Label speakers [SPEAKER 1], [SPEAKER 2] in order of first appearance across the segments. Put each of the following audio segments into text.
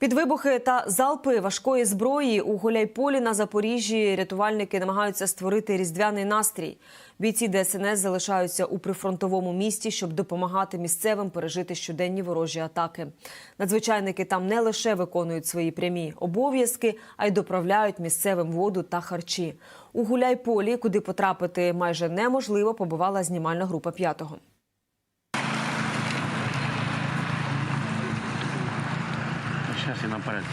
[SPEAKER 1] Під вибухи та залпи важкої зброї у Гуляйполі на Запоріжжі рятувальники намагаються створити різдвяний настрій. Бійці ДСНС залишаються у прифронтовому місті, щоб допомагати місцевим пережити щоденні ворожі атаки. Надзвичайники там не лише виконують свої прямі обов'язки, а й доправляють місцевим воду та харчі. У Гуляйполі, куди потрапити майже неможливо, побувала знімальна група п'ятого.
[SPEAKER 2] Сейчас я наперед.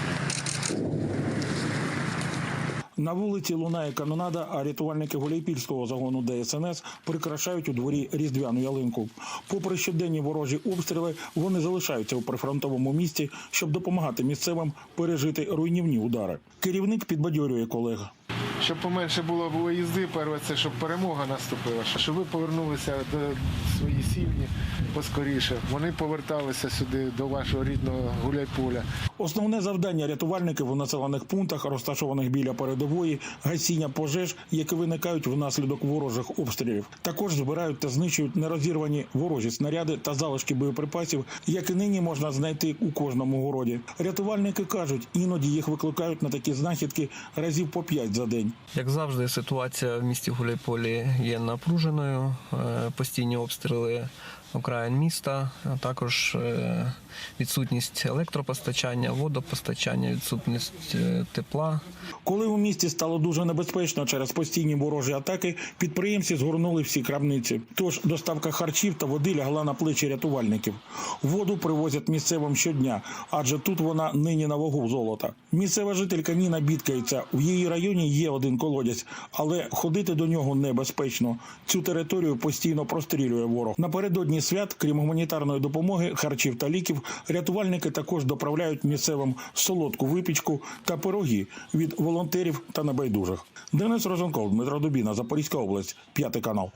[SPEAKER 3] На вулиці лунає канонада, а рятувальники Голейпільського загону ДСНС прикрашають у дворі різдвяну ялинку. Попри щоденні ворожі обстріли, вони залишаються у прифронтовому місті, щоб допомагати місцевим пережити руйнівні удари. Керівник підбадьорює колег.
[SPEAKER 4] Щоб поменше було виїзди, перше, це щоб перемога наступила, щоб ви повернулися до своїх сім'ї поскоріше. Вони поверталися сюди до вашого рідного гуляйполя.
[SPEAKER 3] Основне завдання рятувальників у населених пунктах, розташованих біля передової, гасіння пожеж, які виникають внаслідок ворожих обстрілів. Також збирають та знищують нерозірвані ворожі снаряди та залишки боєприпасів, які нині можна знайти у кожному городі. Рятувальники кажуть, іноді їх викликають на такі знахідки разів по п'ять за день.
[SPEAKER 5] Як завжди, ситуація в місті Гуляйполі є напруженою. Е, Постійні обстріли окраїн міста, а також е, відсутність електропостачання, водопостачання, відсутність е, тепла.
[SPEAKER 3] Коли у місті стало дуже небезпечно через постійні ворожі атаки, підприємці згорнули всі крамниці. Тож доставка харчів та води лягла на плечі рятувальників. Воду привозять місцевим щодня, адже тут вона нині на вагу золота. Місцева жителька Ніна бідкається. У її районі є один колодязь, але ходити до нього небезпечно. Цю територію постійно прострілює ворог. Напередодні свят, крім гуманітарної допомоги, харчів та ліків, рятувальники також доправляють місцевим солодку випічку та пироги від волонтерів та небайдужих. Денис Розенков, Дмитро Дубіна, Запорізька область, п'ятий канал.